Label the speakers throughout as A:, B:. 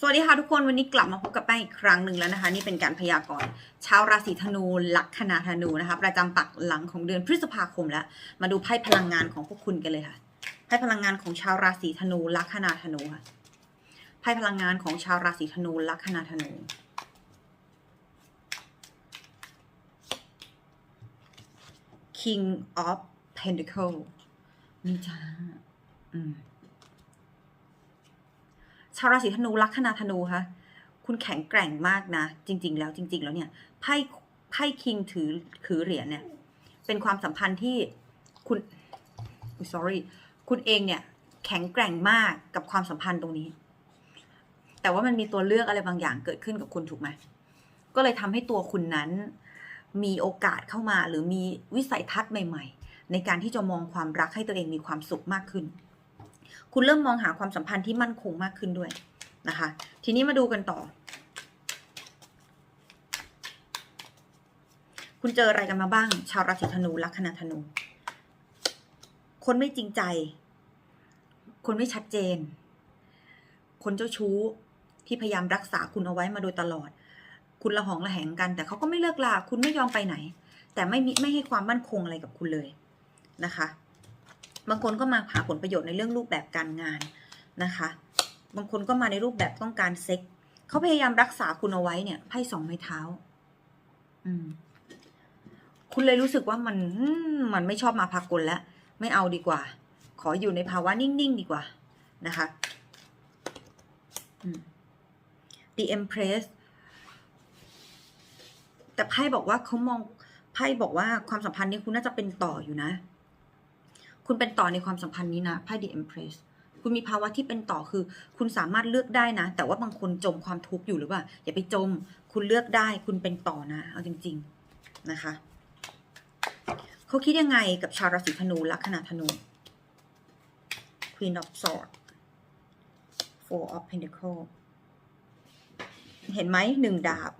A: สวัสดีค่ะทุกคนวันนี้กลับมาพบกับแป้งอีกครั้งหนึ่งแล้วนะคะ นี่เป็นการพยากรณ์ชาวราศีธนูลัคนาธนูนะคะ ประจำปักหลังของเดือนพฤษภาคมแล้ว มาดูไพ่พลังงานของพวกคุณกันเลยค่ะไพ่พลังงานของชาวราศีธนูลัคนาธนูค่ะไพ่พลังงานของชาวราศีธนูลัคนาธนู King of Pentacle นี่จ้าอืม ชาวราศีธนูลัคนาธนูคะคุณแข็งแกร่งมากนะ จริง ๆ แล้วจริง ๆ แล้วเนี่ยไพ่ไพ่คิงถือถือเหรียญเนี่ย เป็นความสัมพันธ์ที่คุณ sorry คุณเองเนี่ย แข็งแกร่งมากกับความสัมพันธ์ตรงนี้ แต่ว่ามันมีตัวเลือกอะไรบางอย่างเกิดขึ้นกับคุณถูกไหมก็เลยทำให้ตัวคุณนั้น มีโอกาสเข้ามาหรือมีวิสัยทัศน์ใหม่ ๆ ในการที่จะมองความรักให้ตัวเองมีความสุขมากขึ้น คุณเริ่มมองหาความสัมพันธ์ที่มั่นคงมากขึ้นด้วยนะคะ ทีนี้มาดูกันต่อ คุณเจออะไรกันมาบ้าง ชาวราศีธนูลัคนาธนู คนไม่จริงใจ คนไม่ชัดเจน คนเจ้าชู้ที่พยายามรักษาคุณเอาไว้มาโดยตลอด คุณละหองละแหงกัน แต่เขาก็ไม่เลิกลา คุณไม่ยอมไปไหน แต่ไม่ไม่ให้ความมั่นคงอะไรกับคุณเลยนะคะ บางคนก็มาหาผลประโยชน์ในเรื่องรูปแบบการงานนะคะ บางคนก็มาในรูปแบบต้องการเซ็กเขาพยายามรักษาคุณเอาไว้เนี่ยไพ่สองไม้เท้า อืม คุณเลยรู้สึกว่ามันมันไม่ชอบมาพากลแล้ว ไม่เอาดีกว่า ขออยู่ในภาวะนิ่ง ๆ ดีกว่านะคะอืม The Empress แต่ไพ่บอกว่าเขามองไพ่บอกว่าความสัมพันธ์นี้คุณน่าจะเป็นต่ออยู่นะ คุณเป็นต่อในความสัมพันธ์นี้นะไพ่ The Empress คุณมีภาวะที่เป็นต่อคือ คุณสามารถเลือกได้นะ แต่ว่าบางคนจมความทุกข์อยู่หรือเปล่า อย่าไปจม คุณเลือกได้ คุณเป็นต่อนะ เอาจริง ๆ นะคะ เขาคิดยังไงกับชาวราศีธนูลัคนาธนู Queen of Swords Four of Pentacles เห็นไหมหนึ่งดาบ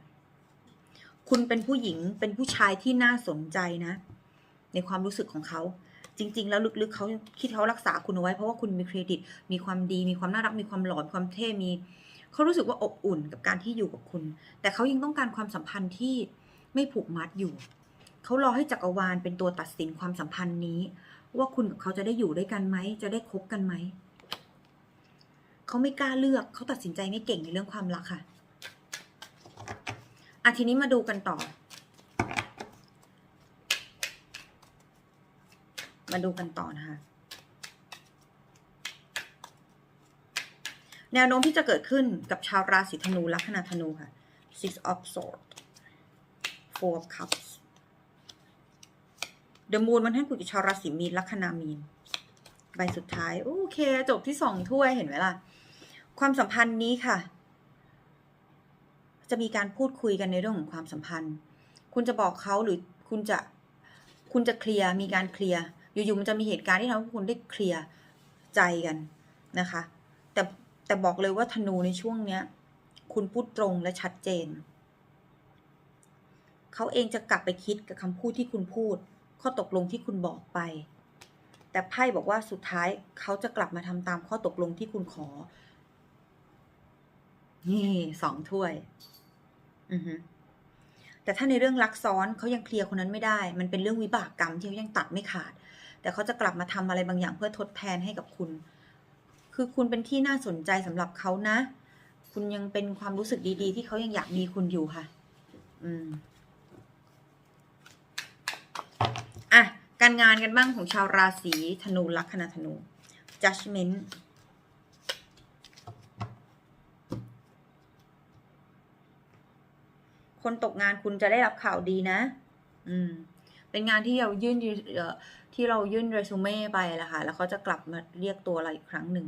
A: คุณเป็นผู้หญิงเป็นผู้ชายที่น่าสนใจนะ ในความรู้สึกของเขา จริง ๆ แล้วลึกๆเขาคิดเขารักษาคุณเอาไว้ เพราะว่าคุณมีเครดิต มีความดี มีความน่ารัก มีความหล่อมีความเท่มีเขารู้สึกว่าอบอุ่นกับการที่อยู่กับคุณ แต่เขายังต้องการความสัมพันธ์ที่ไม่ผูกมัดอยู่เขารอให้จักรวาลเป็นตัวตัดสินความสัมพันธ์นี้ ว่าคุณกับเขาจะได้อยู่ด้วยกันไหมจะได้คบกันไหมเขาไม่กล้าเลือกเขาตัดสินใจไม่เก่งในเรื่องความรักค่ะอะทีนี้มาดูกันต่อ มาดูกันต่อนะคะ แนวโน้มที่จะเกิดขึ้นกับชาวราศีธนูลัคนาธนูค่ะ six of swords four of cups the moon มันให้คุณกับชาวราศีมีนลัคนามีน ใบสุดท้าย โอเค จบที่สองถ้วยเห็นไหมล่ะ ความสัมพันธ์นี้ค่ะ จะมีการพูดคุยกันในเรื่องของความสัมพันธ์ คุณจะบอกเขาหรือคุณจะคุณจะเคลียร์มีการเคลียร์ อยู่ๆมันจะมีเหตุการณ์ที่ทำให้คุณได้เคลียร์ใจกันนะคะ แต่แต่บอกเลยว่าธนูในช่วงเนี้ย คุณพูดตรงและชัดเจน เขาเองจะกลับไปคิดกับคำพูดที่คุณพูด ข้อตกลงที่คุณบอกไป แต่ไพ่บอกว่าสุดท้ายเขาจะกลับมาทำตามข้อตกลงที่คุณขอ นี่สองถ้วย อือฮึแต่ถ้าในเรื่องรักซ้อนเขายังเคลียร์คนนั้นไม่ได้ มันเป็นเรื่องวิบากกรรมที่เขายังตัดไม่ขาด แต่เขาจะกลับมาทำอะไรบางอย่างเพื่อทดแทนให้กับคุณ คือคุณเป็นที่น่าสนใจสำหรับเขานะ คุณยังเป็นความรู้สึกดี ๆ ที่เขายังอยากมีคุณอยู่ค่ะ อืมอะ การงานกันบ้างของชาวราศีธนูลัคนาธนู judgment คนตกงานคุณจะได้รับข่าวดีนะ อืม เป็นงานที่เรายื่นเอ่อ ที่เรายื่นเรซูเม่ไปแหละค่ะแล้วเขาจะกลับมาเรียกตัวเราอีกครั้งหนึ่ง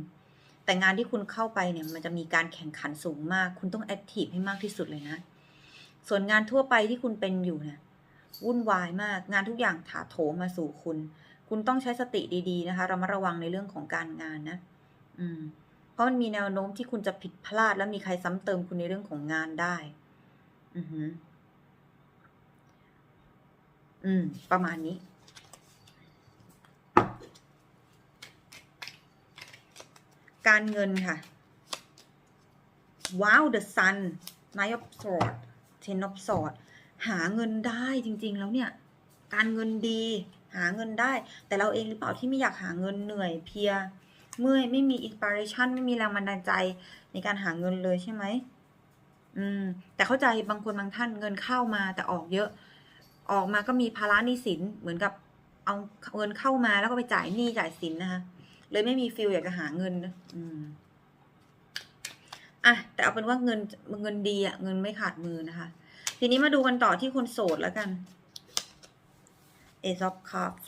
A: แต่งานที่คุณเข้าไปเนี่ยมันจะมีการแข่งขันสูงมาก คุณต้องแอคทีฟให้มากที่สุดเลยนะ ส่วนงานทั่วไปที่คุณเป็นอยู่เนี่ยวุ่นวายมาก งานทุกอย่างถาโถมมาสู่คุณ คุณต้องใช้สติดีๆนะคะเรามาระวังในเรื่องของการงานนะ อืม เพราะมันมีแนวโน้มที่คุณจะผิดพลาด และมีใครซ้ำเติมคุณในเรื่องของงานได้ อือหือ อืม ประมาณนี้ การเงินค่ะ ว้าว the sun nine of swords ten of swords หาเงินได้จริง ๆ แล้วเนี่ย การเงินดี หาเงินได้ แต่เราเองหรือเปล่าที่ไม่อยากหาเงินเหนื่อยเพีย เมื่อยไม่มีอินสปิเรชันไม่มีแรงบันดาลใจในการหาเงินเลยใช่ไหมอืม แต่เข้าใจบางคนบางท่านเงินเข้ามาแต่ออกเยอะ ออกมาก็มีภาระหนี้สินเหมือนกับเอาเงินเข้ามาแล้วก็ไปจ่ายหนี้จ่ายสินนะคะ เลยไม่มีฟิลอยากจะหาเงินอืมอะแต่เอาเป็นว่าเงินเงินดีอะเงินไม่ขาดมือนะคะ ทีนี้มาดูกันต่อที่คนโสดแล้วกัน Ace of Cups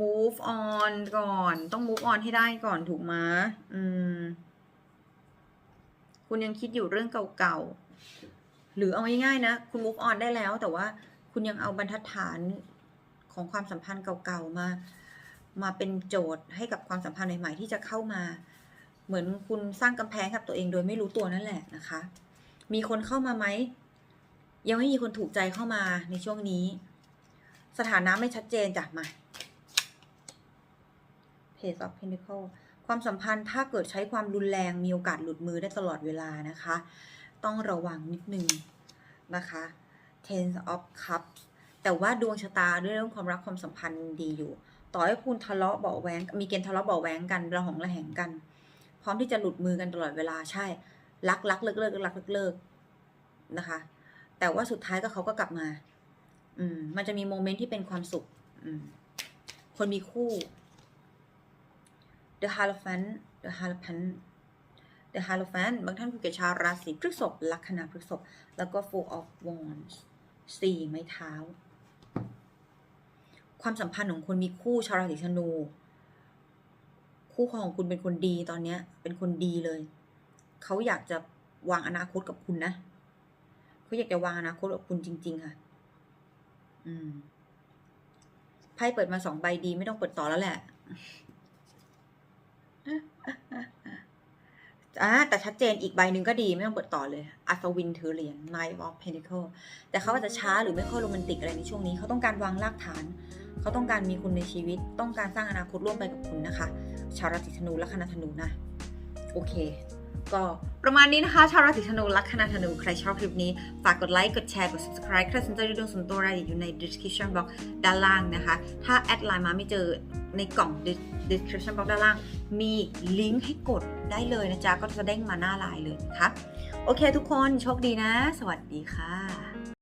A: move on ก่อน ต้อง move on ให้ได้ก่อนถูกไหมอืม คุณยังคิดอยู่เรื่องเก่าๆ หรือเอาง่ายๆนะ คุณ move on ได้แล้ว แต่ว่าคุณยังเอาบรรทัดฐานของความสัมพันธ์เก่าๆ มา มาเป็นโจทย์ให้กับความสัมพันธ์ใหม่ๆที่จะเข้ามา เหมือนคุณสร้างกำแพงกับตัวเองโดยไม่รู้ตัวนั่นแหละนะคะ มีคนเข้ามาไหม ยังไม่มีคนถูกใจเข้ามาในช่วงนี้ สถานะไม่ชัดเจนจากมา Page of Pentacle ความสัมพันธ์ถ้าเกิดใช้ความรุนแรงมีโอกาสหลุดมือได้ตลอดเวลานะคะ ต้องระวังนิดนึงนะคะ Ten of Cups แต่ว่าดวงชะตาด้วยเรื่องความรักความสัมพันธ์ดีอยู่ ต่อให้คุณทะเลาะเบาะแวงมีเกณฑ์ทะเลาะเบาะแวงกันระหองระแหงกัน พร้อมที่จะหลุดมือกันตลอดเวลาใช่ รักรักเลิกเลิกรักเลิกเลิกนะคะ แต่ว่าสุดท้ายก็เขาก็กลับมา อืม มันจะมีโมเมนต์ที่เป็นความสุข อืม คนมีคู่ The Hierophant The Hierophant The Hierophant บางท่านคือเกิดชาวราศีพฤษภลัคนาพฤษภแล้วก็ Four of Wands สี่ไม้เท้า ความสัมพันธ์ของคนมีคู่ชาวราศีธนู คู่ครองของคุณเป็นคนดีตอนเนี้ย เป็นคนดีเลย เขาอยากจะวางอนาคตกับคุณนะเขาอยากจะวางอนาคตกับคุณจริง ๆ ค่ะ อืมไพ่เปิดมาสองใบดีไม่ต้องเปิดต่อแล้วแหละอ่าแต่ชัดเจนอีกใบหนึ่งก็ดีไม่ต้องเปิดต่อเลย อัศวินถือเหรียญ Knight of Pentacle แต่เขาอาจจะช้าหรือไม่ค่อยโรแมนติกอะไรในช่วงนี้ เขาต้องการวางรากฐาน เขาต้องการมีคุณในชีวิต ต้องการสร้างอนาคตร่วมไปกับคุณนะคะ ชาวราศีธนูและคณะธนูนะ โอเค ก็ประมาณนี้นะคะ ชาวราศีธนูลัคนาธนู ใครชอบคลิปนี้ ฝากกดไลค์ กดแชร์ กด subscribe ใครสนใจดูดวงส่วนตัวรายละเอียดอยู่ใน description box ด้านล่างนะคะ ถ้าแอดไลน์มาไม่เจอในกล่อง description box ด้านล่าง มีลิงก์ให้กดได้เลยนะจ๊ะ ก็จะเด้งมาหน้าไลน์เลยนะคะ โอเคทุกคน โชคดีนะ สวัสดีค่ะ